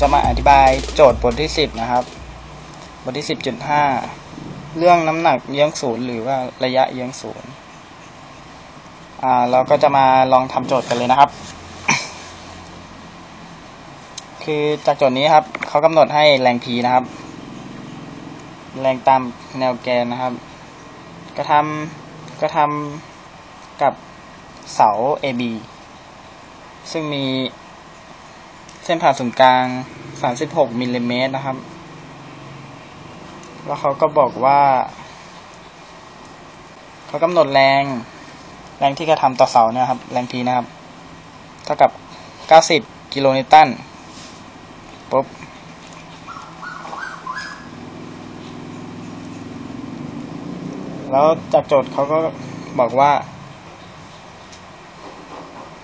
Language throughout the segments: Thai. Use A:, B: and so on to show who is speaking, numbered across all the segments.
A: จะมาอธิบายโจทย์บทที่ 10 นะครับ บทที่ 10.5 เรื่องน้ำหนักเยื้องศูนย์หรือว่าระยะเยื้องศูนย์อ่าเราก็จะมาลองทำโจทย์กันเลยนะครับ คือจากโจทย์นี้ครับเขากำหนดให้แรง P นะครับ แรงตามแนวแกนนะครับ กระทำกระทำกับเสา AB ซึ่งมี ส้นผ่าศูนย์กลาง 36มิลลิเมตรนะครับ แล้วเขาก็บอกว่า เขากำหนดแรง แรงที่กระทำต่อเสาเนี่ยครับ แรงทีนะครับ เท่ากับ 90 กิโลนิวตันปุ๊บแล้วจากโจทย์เขาก็บอกว่า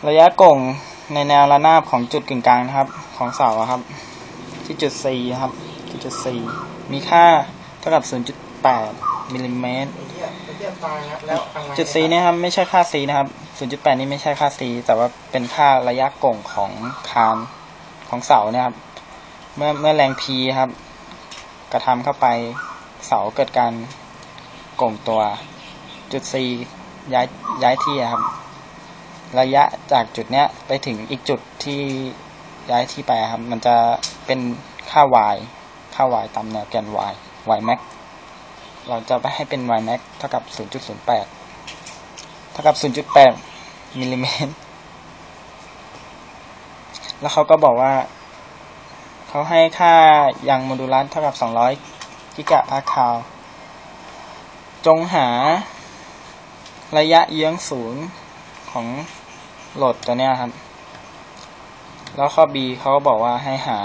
A: ระยะก่ง ในแนวระนาบของจุดกึ่งกลางนะครับ ของเสาครับ ที่จุด C ครับ ที่จุด C มีค่าเท่ากับ 0.8มิลลิเมตรจุด C นี่ครับไม่ใช่ค่า C นะครับ 0.8 นี่ไม่ใช่ค่า C แต่ว่าเป็นค่าระยะก่งของคานของเสาเนี่ยครับ เมื่อเมื่อแรง P ครับ กระทำเข้าไปเสาเกิดการก่งตัวจุด C ย้ายย้ายที่ครับ ระยะจากจุดเนี้ยไปถึงอีกจุดที่ย้ายที่ไปครับ มันจะเป็นค่า y ค่า y ตามแนวแกน y y max เราจะไปให้เป็น y max เท่ากับ 0.08 เท่ากับ 0.8มิลลิเมตร แล้วเขาก็บอกว่า เขาให้ค่ายังโมดูลัสเท่ากับ 200 กิกะพาสคาล จงหาระยะเยื้องศูนย์ของ โหลดตัวเนี้ยครับ แล้วข้อ B เขาบอกว่าให้หา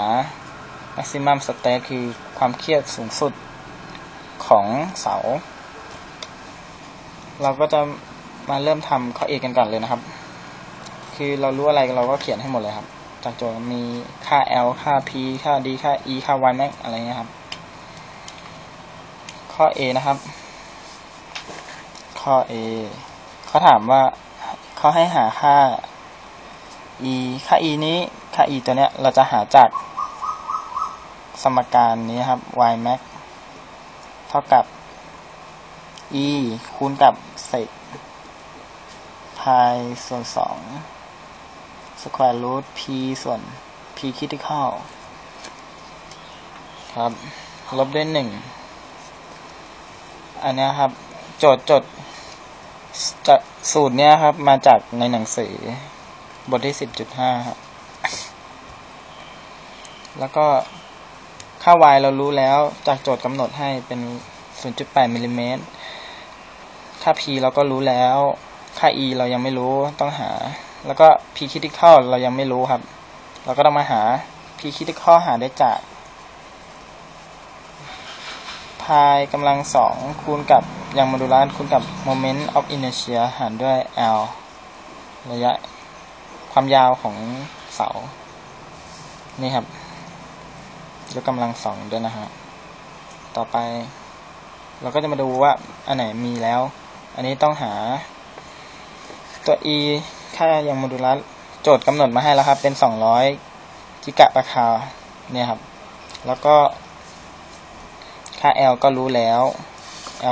A: maximum state คือความเครียดสูงสุดของเสา เราก็จะมาเริ่มทำข้อ A กันก่อนเลยนะครับ คือเรารู้อะไรเราก็เขียนให้หมดเลยครับ จากโจทย์มีค่า L ค่า P ค่า D ค่า E ค่า Y max อะไรเงี้ยครับ ข้อ A นะครับ ข้อ A เขาถามว่า เขาให้หาค่า e ค่า e นี้ค่า e ตัวเนี้ยเราจะหาจากสมการนี้ครับ y max เท่ากับ e คูณกับเศษ pi ส่วน2 square root p ส่วน p critical ครับ ลบด้วย 1 อันนี้ครับ โจทย์โจทย์จะ สูตรเนี้ยครับ มาจากในหนังสือ บทที่สิบจุดห้าครับแล้วก็ค่า y เรารู้แล้วจากโจทย์กำหนดให้เป็น 0.8มิลลิเมตร ค่า p เราก็รู้แล้ว ค่า e เรายังไม่รู้ต้องหา แล้วก็ p critical เรายังไม่รู้ครับ เราก็ต้องมาหา p critical หาได้จาก พายกำลังสองคูณกับ ยังโมดูลัสคูณกับ moment of inertia หารด้วย L ระยะความยาวของเสา นี่ครับ ยกกำลังสองด้วยนะฮะ ต่อไป เราก็จะมาดูว่า อันไหนมีแล้ว อันนี้ต้องหา ตัว e ค่ายังโมดูลัสโจทย์กำหนดมาให้แล้วครับ เป็น 200 กิกะปะคาเนี่ยครับ แล้วก็ค่า L ก็รู้แล้ว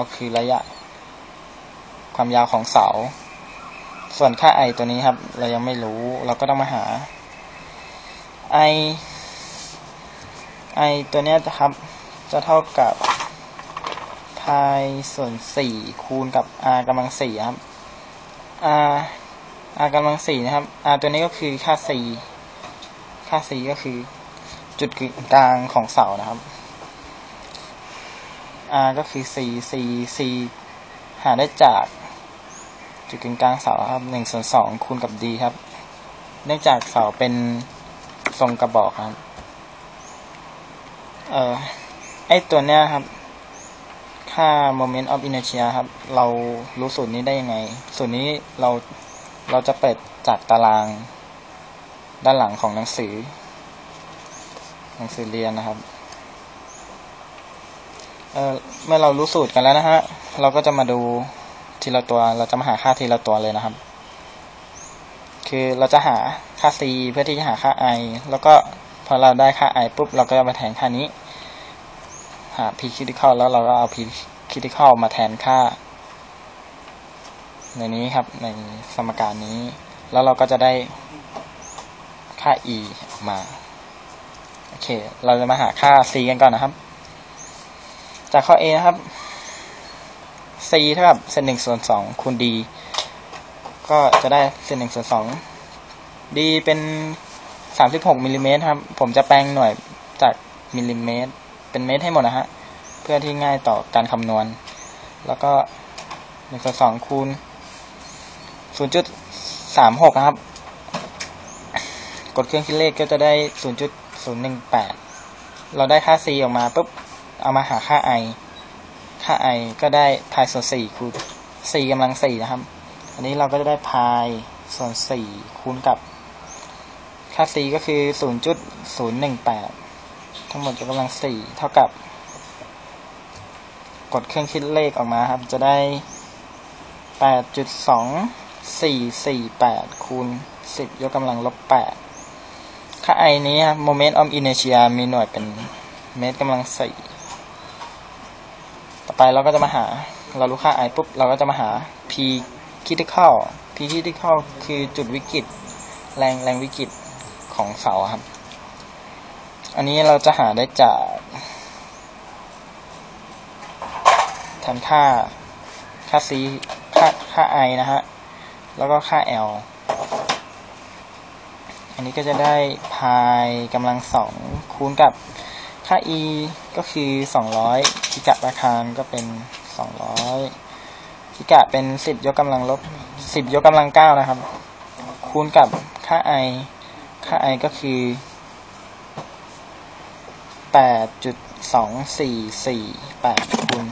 A: L คือระยะ ความยาวของเสา ส่วนค่า I ตัวนี้ครับ เรายังไม่รู้ เราก็ต้องมาหา I I ตัวนี้ยนะครับ จะเท่ากับ pi ส่วน 4 คูณกับ r กำลัง4ครับ r r กำลัง4นะครับ r ตัวนี้ก็คือค่า c ค่า c ก็คือ จุดกลางของเสานะครับ r ก็คือ c c c หาได้จากจุดกึ่งกลางเสาครับหนึ่งส่วนสองคูณกับ d ครับ เนื่องจากเสาเป็นทรงกระบอกครับ เอ่อ ไอตัวเนี้ยครับ ค่า moment of inertia ครับ เรารู้สูตรนี้ได้ยังไง สูตรนี้เรา เราจะเปิดจากตาราง ด้านหลังของหนังสือ หนังสือเรียนนะครับ เออเมื่อเรารู้สูตรกันแล้วนะฮะ เราก็จะมาดูทีละตัว เราจะมาหาค่าทีละตัวเลยนะครับ คือเราจะหาค่า c เพื่อที่จะหาค่า i แล้วก็พอเราได้ค่า i ปุ๊บ เราก็จะมาแทนค่านี้ หา p critical แล้วเราก็เอา p critical มาแทนค่า ในนี้ครับ ในสมการนี้ แล้วเราก็จะได้ค่า e มา โอเค เราจะมาหาค่า c กันก่อนนะครับ จากข้อ a นะครับ c เท่ากับเศษหนึ่งส่วนสองคูณ d ก็จะได้เศษหนึ่งส่วนสอง d เป็นสามสิบหกมิลลิเมตรครับ ผมจะแปลงหน่วยจากมิลลิเมตร เป็นเมตรให้หมดนะฮะ เพื่อที่ง่ายต่อการคำนวณ แล้วก็หนึ่งส่วนสองคูณศูนย์จุดสามหกครับ กดเครื่องคิดเลขก็จะได้ศูนย์จุดศูนย์หนึ่งแปดเราได้ค่า c ออกมาปุ๊บ เอามาหาค่า i ค่า i ก็ได้พายส่วนสี่คูณสี่กำลังสี่นะครับ อันนี้เราก็จะได้พายส่วนสี่คูณกับ ค่า c ก็คือศูนย์จุดศูนย์หนึ่งแปดทั้งหมดยกกำลังสี่เท่ากับ กดเครื่องคิดเลขออกมาครับ จะได้แปดจุดสองสี่สี่แปดคูณสิบยกกำลังลบแปดค่า i นี้ครับ moment of inertia มีหน่วยเป็นเมตรกำลังสี่ ไปเราก็จะมาหา เรารู้ค่า i ปุ๊บ เราก็จะมาหา p critical p critical คือจุดวิกฤต แรงแรงวิกฤตของเสาครับ อันนี้เราจะหาได้จากแทนค่า ค่า c ค่าค่า i นะฮะ แล้วก็ค่า l อันนี้ก็จะได้พายกำลังสองคูณกับ ค่า e ก็คือ 200พิกะราคารก็เป็น 200พิกะเป็น 10 ยกกำลังลบ 10 ยกกำลัง 9 นะครับ คูณกับค่า i ค่า i ก็คือ 8.2448คูณ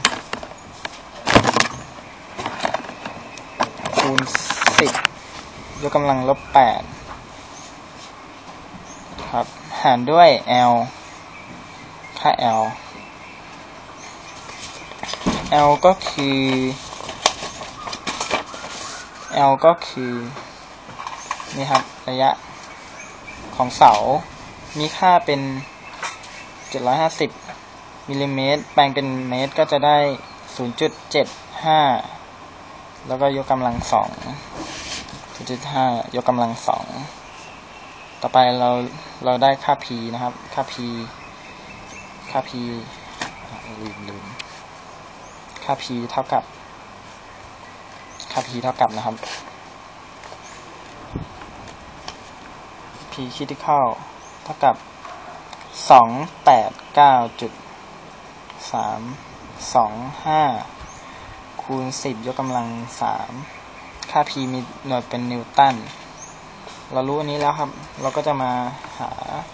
A: คูณ 10 ยกกำลังลบ 8 ครับ หารด้วย l ค่า l l ก็คือ l ก็คือ นี่ครับ ระยะของเสา มีค่าเป็น 750มิลลิเมตร แปลงเป็นเมตรก็จะได้ 0.75 แล้วก็ยกกำลังสอง0.5 ยกกำลังสอง ต่อไปเราเราได้ค่า p นะครับ ค่า p ค่า p ลืมลืมค่า p เท่ากับ ค่า p เท่ากับนะครับ p critical เท่ากับสองแปดเก้าจุดสามสองห้าคูณสิบยกกำลังสามค่า p มีหน่วยเป็นนิวตันเรารู้อันนี้แล้วครับ เราก็จะมาหา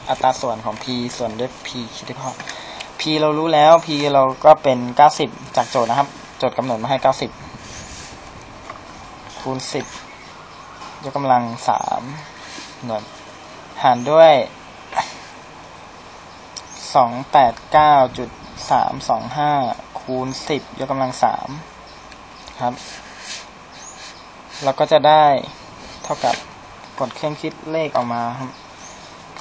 A: อัตราส่วนของ p ส่วนด้วย p critical p เรารู้แล้ว p เราก็เป็น 90 จากโจทย์นะครับ โจทย์กำหนดมาให้ 90 คูณ 10 ยกกำลัง 3 หน่วย หารด้วย 289.325 คูณ 10 ยกกำลัง 3 ครับ เราก็จะได้เท่ากับกดเครื่องคิดเลขออกมาครับ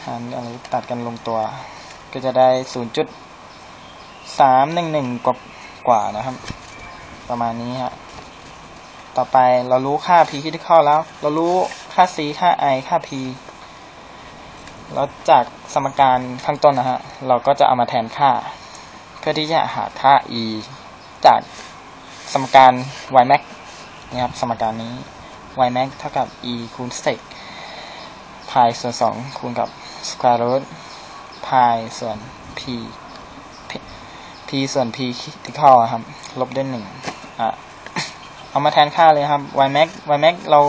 A: หารอะไรตัดกันลงตัว ก็จะได้ 0.311กว่ากว่านะครับ ประมาณนี้ฮะต่อไปเรารู้ค่า p critical แล้ว เรารู้ค่า c ค่า i ค่า p แล้วจากสมการข้างต้นนะฮะ เราก็จะเอามาแทนค่า เพื่อที่จะหาค่า e จากสมการ y max นะครับ สมการนี้ y max เท่ากับ e คูณ sec พายส่วน 2 คูณกับ square root พายส่วน p ส่วน p critical ครับ ลบด้วยหนึ่งอะเอามาแทนค่าเลยครับ y max y max เรา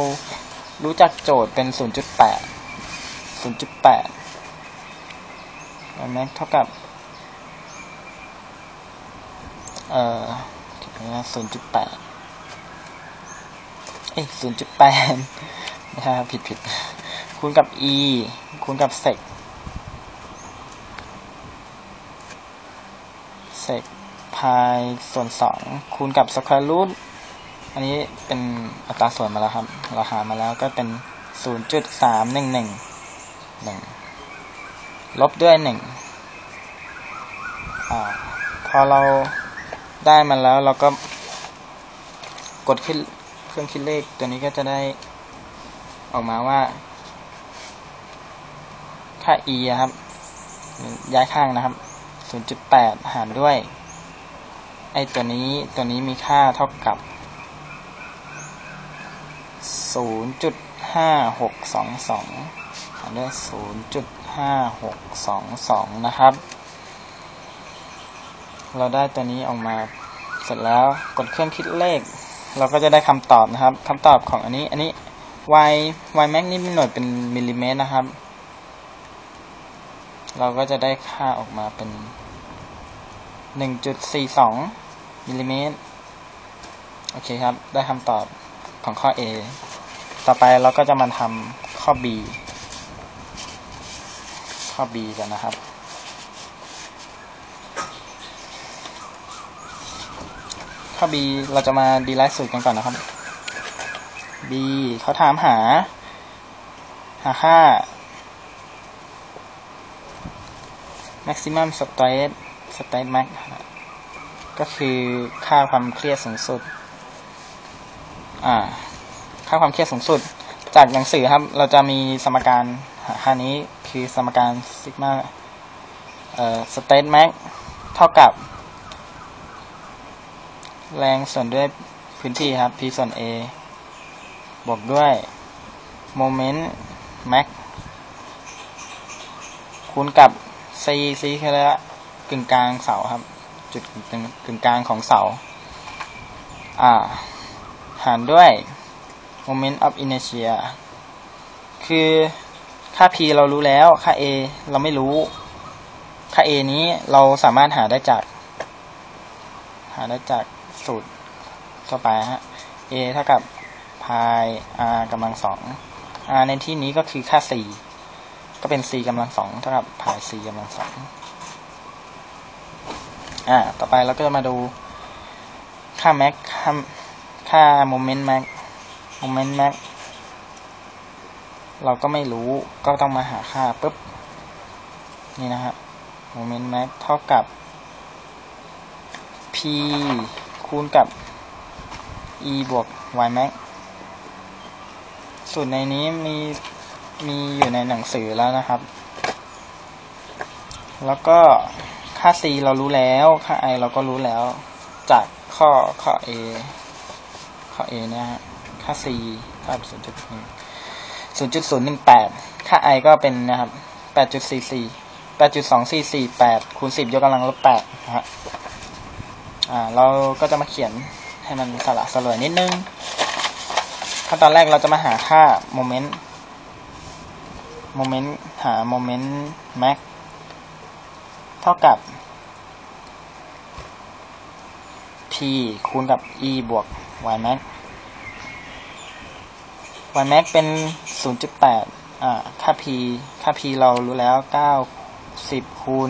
A: รู้จักโจทย์เป็น 0.8 0.8 y max เท่ากับ เอ่อ0.8 เอ้ย0.8 นะครับผิดผิดคูณกับ e คูณกับ sec sec พายส่วน2คูณกับ square root อันนี้เป็นอัตราส่วนมาแล้วครับ เราหามาแล้วก็เป็นศูนย์จุดสามหนึ่งหนึ่งลบด้วยหนึ่งอ่าพอเราได้มันแล้วเราก็กดขึ้นเครื่องคิดเลขตัวนี้ก็จะได้ออกมาว่า ค่า e อะครับ ย้ายข้างนะครับ 0.8 หารด้วย ไอตัวนี้ตัวนี้มีค่าเท่ากับ 0.5622 หารด้วย 0.5622 นะครับ เราได้ตัวนี้ออกมาเสร็จแล้วกดเครื่องคิดเลข เราก็จะได้คำตอบนะครับคำตอบของอันนี้อันนี้ y y max นี่เป็นหน่วยเป็นมิลลิเมตรนะครับ เราก็จะได้ค่าออกมาเป็น 1.42มิลลิเมตรโอเคครับ ได้คำตอบของข้อ A ต่อไปเราก็จะมาทำข้อ B ข้อ B กันนะครับ ข้อ B เราจะมาดีไลท์สูตรกันก่อนนะครับ B เขาถามหา หาค่า maximum stress stress max ก็คือค่าความเครียดสูงสุด อ่า ค่าความเครียดสูงสุด จากหนังสือครับ เราจะมีสมการค่านี้คือสมการซิกมาเอ่อ stress max เท่ากับ แรงส่วนด้วยพื้นที่ครับ p ส่วน a บวกด้วย moment max คูณกับ c c คืออะไรละ กึ่งกลางเสาครับ จุดกึ่งกลางของเสา อ่า หารด้วย moment of inertia คือค่า p เรารู้แล้ว ค่า a เราไม่รู้ ค่า a นี้เราสามารถหาได้จาก หาได้จากสูตรทั่วไปฮะ a เท่ากับ pi r กำลังสอง r ในที่นี้ก็คือค่า c ก็เป็น c กำลังสองเท่ากับ pi c กำลังสอง อ่า ต่อไปเราก็จะมาดูค่า max ค่าค่า moment max moment max เราก็ไม่รู้ก็ต้องมาหาค่าปุ๊บ นี่นะฮะ moment max เท่ากับ p คูณกับ e บวก y max สูตรในนี้มีมีอยู่ในหนังสือแล้วนะครับ แล้วก็ ค่า c เรารู้แล้ว ค่า i เราก็รู้แล้ว จากข้อข้อ a ข้อ a เนี่ยฮะค่า c เท่ากับ0.1 0.018ค่า i ก็เป็นนะครับ8.44 8.2448คูณ10ยกกำลังลบ8นะฮะอ่าเราก็จะมาเขียนให้มันสละสลวยนิดนึงขั้นตอนแรกเราจะมาหาค่าโมเมนต์โมเมนต์หาโมเมนต์แม็ก เท่ากับ p คูณกับ e บวก y max y max เป็น 0.8อ่าค่า p ค่า p เรารู้แล้ว 9 10 คูณ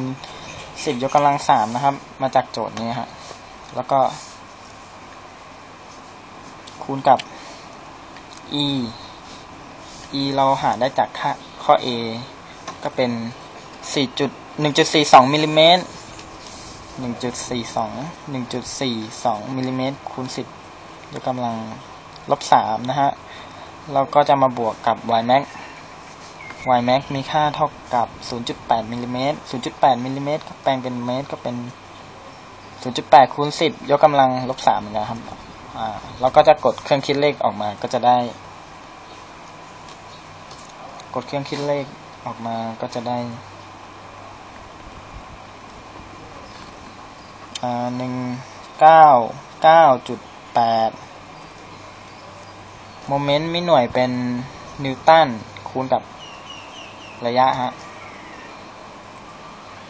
A: 10 ยกกำลัง 3 นะครับ มาจากโจทย์นี้ฮะแล้วก็ คูณกับ e e เราหาได้จากค่าข้อ a ก็เป็น 4.1.42มิลลิเมตร1.42 1.42มิลลิเมตรคูณ10ยกกำลังลบ3นะฮะเราก็จะมาบวกกับ y max y max มีค่าเท่ากับ 0.8มิลลิเมตร0.8มิลลิเมตรก็แปลงเป็นเมตรก็เป็น 0.8คูณ10 ยกกำลังลบ3นะครับอ่าเราก็จะกดเครื่องคิดเลขออกมาก็จะได้ กดเครื่องคิดเลขออกมาก็จะได้ อ่าหนึ่งเก้าเก้าจุดแปดโมเมนต์มีหน่วยเป็นนิวตันคูณกับระยะฮะ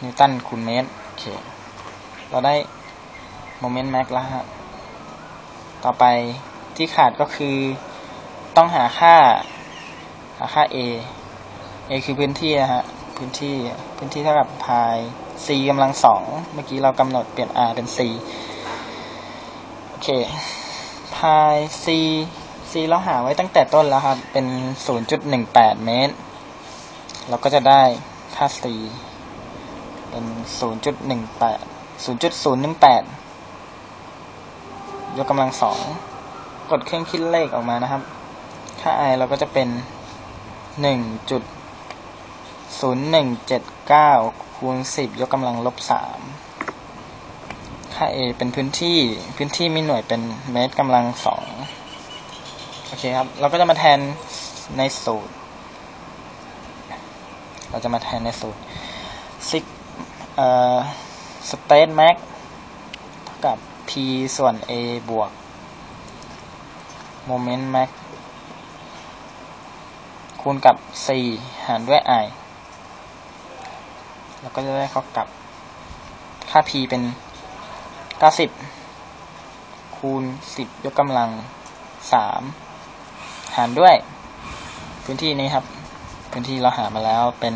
A: นิวตันคูณเมตร โอเค เราได้โมเมนต์แม็กแล้วฮะ ต่อไปที่ขาดก็คือต้องหาค่า หาค่า a a คือพื้นที่นะฮะ พื้นที่พื้นที่เท่ากับ pi c กำลังสองเมื่อกี้เรากำหนดเปลี่ยน r เป็น c โอเค pi c c C เราหาไว้ตั้งแต่ต้นแล้วครับ เป็น 0.18 เมตร เราก็จะได้ค่า C เป็น 0.18 0.018 ยกกำลังสองกดเครื่องคิดเลขออกมานะครับ ค่า i เราก็จะเป็น 0.179คูณ10ยกกำลังลบ3ค่า a เป็นพื้นที่พื้นที่มีหน่วยเป็นเมตรกำลังสองโอเคครับ เราก็จะมาแทนในสูตร เราจะมาแทนในสูตรซิกเอ่อ state max เท่ากับ p ส่วน a บวก moment max คูณกับ c หารด้วย i แล้วก็จะได้เข้ากับค่า p เป็น 90 คูณ 10 ยกกำลัง 3 หารด้วย พื้นที่นี้ครับ พื้นที่เราหามาแล้วเป็น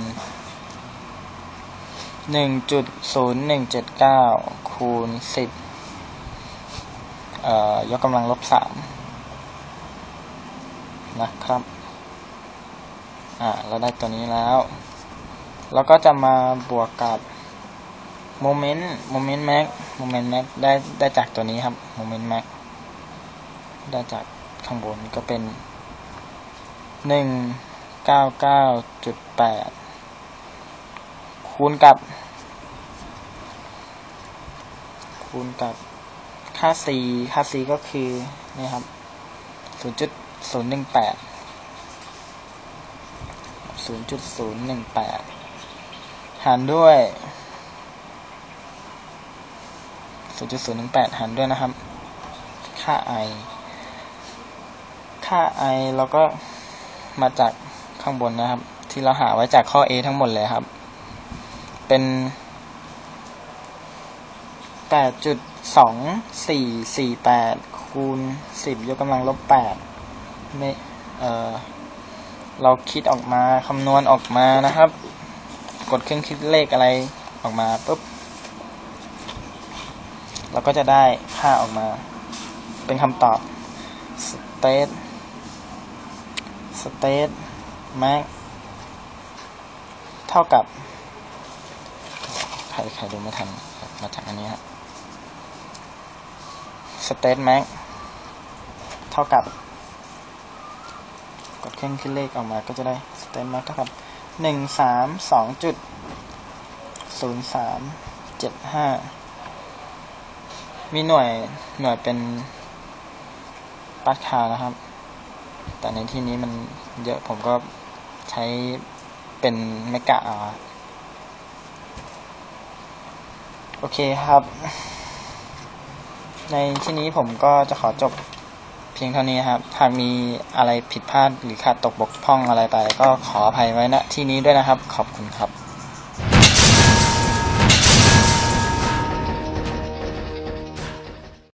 A: 1.0179 คูณ 10 เอ่อ ยกกำลังลบ 3 นะครับ อ่า เราได้ตัวนี้แล้ว เราก็จะมาบวกกับโมเมนต์โมเมนต์แม็กโมเมนต์แม็กได้ได้จากตัวนี้ครับโมเมนต์แม็กได้จากข้างบนก็เป็นหนึ่งเก้าเก้าจุดแปดคูณกับ คูณกับค่า c ค่า c ก็คือนี่ครับศูนย์จุดศูนย์หนึ่งแปดศูนย์จุดศูนย์หนึ่งแปด หารด้วย 0.018 หารด้วยนะครับ ค่า i ค่า i เราก็มาจากข้างบนนะครับ ที่เราหาไว้จากข้อ a ทั้งหมดเลยครับ เป็น 8.2448 คูณ 10 ยกกำลังลบ8ไม่เออเราคิดออกมาคำนวณออกมานะครับ กดเครื่องคิดเลขอะไรออกมาปุ๊บเราก็จะได้ค่าออกมา เป็นคำตอบ state state max เท่ากับ ใครใครดูไม่ทันมาจากอันนี้ฮะ state max เท่ากับ กดเครื่องคิดเลขออกมาก็จะได้ state max เท่ากับ หนึ่งสามสองจุดศูนย์สามเจ็ดห้ามีหน่วยหน่วยเป็นปัดคานะครับ แต่ในที่นี้มันเยอะผมก็ใช้เป็นเมกะเอาโอเคครับ ในที่นี้ผมก็จะขอจบ เพียงเท่านี้ครับ หากมีอะไรผิดพลาดหรือขาดตกบกพร่องอะไรไป ก็ขออภัยไว้ณที่นี้ด้วยนะครับ ขอบคุณครับ